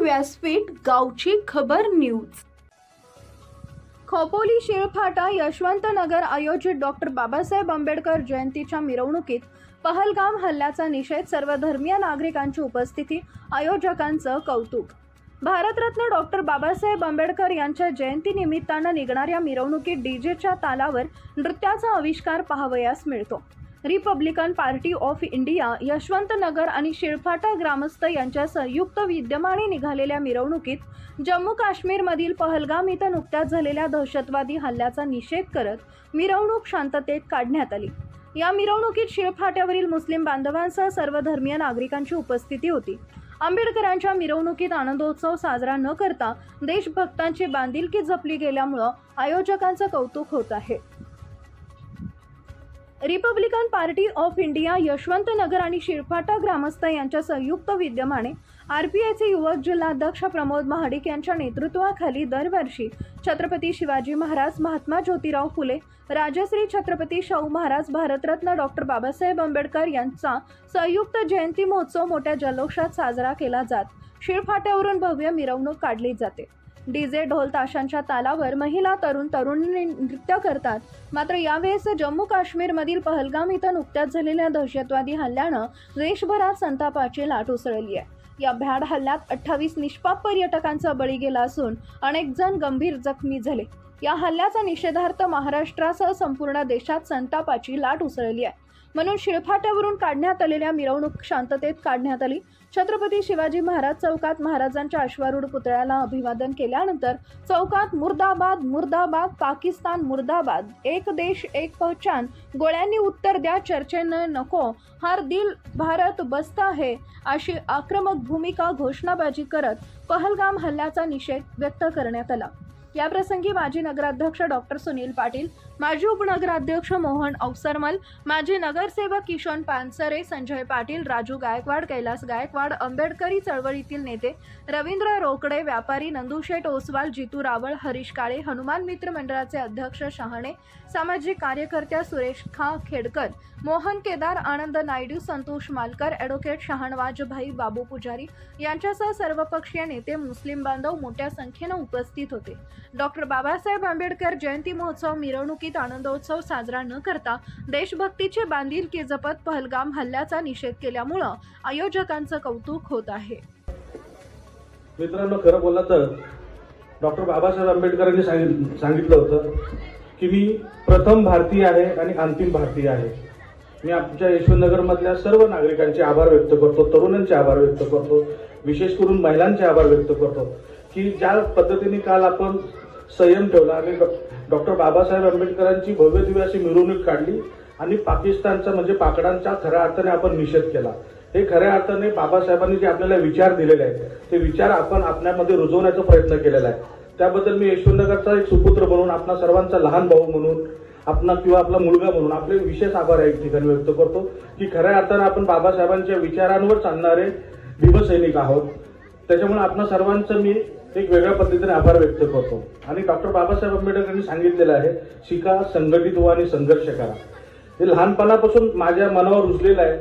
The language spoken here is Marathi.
व्यासपीठ गावची खबर न्यूज. खोपोली शिळफाटा यशवंतनगर आयोजित डॉक्टर बाबासाहेब आंबेडकर जयंतीच्या मिरवणुकीत पहलगाम हल्ल्याचा निषेध सर्व धर्मीय नागरिकांची उपस्थिती आयोजकांचं कौतुक. भारतरत्न डॉक्टर बाबासाहेब आंबेडकर यांच्या जयंतीनिमित्तानं निघणाऱ्या मिरवणुकीत डीजेच्या तालावर नृत्याचा आविष्कार पाहावयास मिळतो. Republican party of India Yashwantnagar आणि शिळफाटा ग्रामस्थ यांच्या संयुक्त विद्यमाने निघालेल्या मिरवणुकीत जम्मू काश्मीरमधील पहलगाम इथं नुकत्याच झालेल्या दहशतवादी हल्ल्याचा निषेध करत मिरवणूक शांततेत काढण्यात आली. या मिरवणुकीत शिळफाट्यावरील मुस्लिम बांधवांसह सर्व धर्मीय नागरिकांची उपस्थिती होती. आंबेडकरांच्या मिरवणुकीत आनंदोत्सव साजरा न करता देशभक्तांची बांधिलकी जपली गेल्यामुळं आयोजकांचं कौतुक होत आहे. Republican party of India Yashwantnagar आणि शिरफाटा ग्रामस्थ यांच्या संयुक्त विद्यमाने आर पी आयचे युवक जिल्हाध्यक्ष प्रमोद महाडिक यांच्या नेतृत्वाखाली दरवर्षी छत्रपती शिवाजी महाराज महात्मा ज्योतिराव फुले राजश्री छत्रपती शाहू महाराज भारतरत्न डॉक्टर बाबासाहेब आंबेडकर यांचा संयुक्त जयंती महोत्सव मोठ्या जल्लोषात साजरा केला जात. शिळफाट्यावरून भव्य मिरवणूक काढली जाते. डीजे ढोल ताशांच्या तालावर महिला तरुण तरुणी नृत्य करतात. मात्र यावेळेस जम्मू काश्मीरमधील पहलगाम इथं नुकत्याच झालेल्या दहशतवादी हल्ल्यानं देशभरात संतापाची लाट उसळली आहे. या भ्याड हल्ल्यात अठ्ठावीस निष्पाप पर्यटकांचा बळी गेला असून अनेक जण गंभीर जखमी झाले. या हल्ल्याचा निषेधार्थ महाराष्ट्रासह संपूर्ण देशात संतापाची लाट उसळली आहे. म्हणून शिळफाट्यावरून काढण्यात आलेल्या मिरवणूक शांततेत काढण्यात आली. छत्रपती शिवाजी महाराज चौकात महाराजांच्या अश्वारूढ पुतळ्याला अभिवादन केल्यानंतर चौकात मुर्दाबाद मुर्दाबाद पाकिस्तान मुर्दाबाद एक देश एक पहचान गोळ्यांनी उत्तर द्या चर्चेनं नको हर दिल भारत बसता आहे अशी आक्रमक भूमिका घोषणाबाजी करत पहलगाम हल्ल्याचा निषेध व्यक्त करण्यात आला. याप्रसंगी माजी नगराध्यक्ष डॉक्टर सुनील पाटील माजी उपनगराध्यक्ष मोहन अवसरमल माजी नगरसेवक किशन पानसरे संजय पाटील राजू गायकवाड कैलास गायकवाड आंबेडकरी चळवळीतील नेते रवींद्र रोकडे व्यापारी नंदुशेठ ओसवाल जितू रावळ हरीश काळे हनुमान मित्र मंडळाचे अध्यक्ष शहाणे सामाजिक कार्यकर्त्या सुरेश खा खेडकर मोहन केदार आनंद नायडू संतोष मालकर ॲडव्होकेट शहाणवाजभाई बाबू पुजारी यांच्यासह सर्वपक्षीय नेते मुस्लिम बांधव मोठ्या संख्येनं उपस्थित होते. डॉक्टर बाबासाहेब आंबेडकर जयंती महोत्सव मिरवणुकीत आनंदोत्सव साजरा न करता देशभक्तीचे बांधिलकी जपत पहलगाम हल्ल्याचा निषेध केल्यामुळं आयोजकांचं कौतुक होत आहे. मित्रांनो खरं बोलला तर डॉक्टर बाबासाहेब आंबेडकरांनी सांगितलं होतं की मी प्रथम भारतीय आहे आणि अंतिम भारतीय आहे. मी आमच्या यशवंतनगरमधल्या सर्व नागरिकांचे आभार व्यक्त करतो तरुणांचे आभार व्यक्त करतो विशेष करून महिलांचे आभार व्यक्त करतो की ज्या पद्धतीने काल आपण संयम ठेवला आणि डॉक्टर बाबासाहेब आंबेडकरांची भव्य दिव्य अशी मिरवणूक काढली आणि पाकिस्तानचा म्हणजे पाकडांचा खऱ्या अर्थाने आपण निषेध केला. हे खऱ्या अर्थाने बाबासाहेबांनी जे आपल्याला विचार दिलेले आहेत ते विचार आपण आपल्यामध्ये रुजवण्याचा प्रयत्न केलेला आहे. त्याबद्दल मी यशवंतनगरचा एक सुपुत्र म्हणून आपला सर्वांचा लहान भाऊ म्हणून आपला किंवा आपला मुलगा म्हणून आपले विशेष आभार एक ठिकाणी व्यक्त करतो की खऱ्या अर्थाने आपण बाबासाहेबांच्या विचारांवर चालणारे भीमसैनिक आहोत. त्याच्यामुळे आपणा सर्वांचं मी एक वेगळ्या पद्धतीने आभार व्यक्त करतो. आणि डॉक्टर बाबासाहेब आंबेडकरांनी सांगितलेलं आहे शिका संघटित व्हा आणि संघर्ष करा. हे लहानपणापासून माझ्या मनावर रुजलेलं आहे.